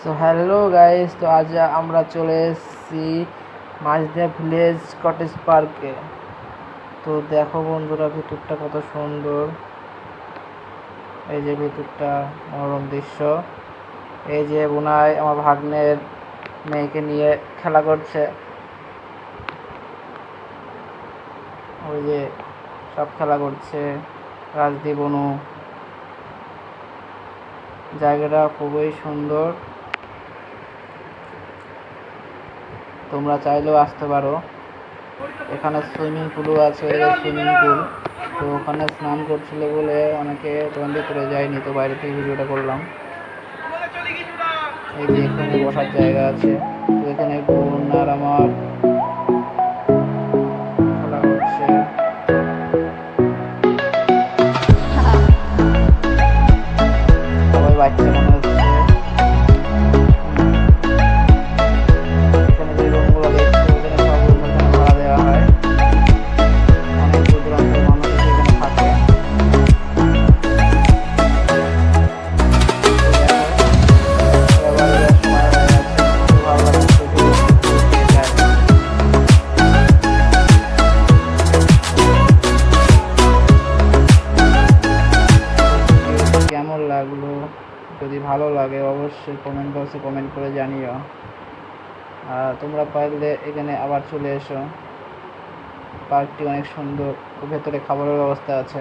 So hello guys তো আজ আমরা চলে এসেছি মাঝদিয়া ভিলেজ কটেজ পার্কে তো দেখো বন্ধুরা, ভিতরটা কত সুন্দর। এই যে ভিতরটা মনোরম দৃশ্য। এই যে বোনাই আমার ভাগ্নের মেয়েকে নিয়ে খেলা করছে। ওই যে সব খেলা করছে, রাজদীপ বনু জায়গাটা খুবই সুন্দর। তোমরা চাইলেও আসতে পারো। এখানে সুইমিং পুলও আছে, সুইমিং পুল। তো ওখানে স্নান করছিল বলে অনেকে ওখান ভিতরে যায়নি, তো বাইরে থেকে ভিডিওটা করলাম। এই যে এখানে বসার জায়গা আছে, তো এখানে আর আমার সবাই বাচ্চা কেমন লাগল? যদি ভালো লাগে, অবশ্যই কমেন্ট বক্সে কমেন্ট করে জানিও। আর তোমরা পারলে এখানে আবার চলে এসো। পার্কটি অনেক সুন্দর ভেতরে খাবারের ব্যবস্থা আছে।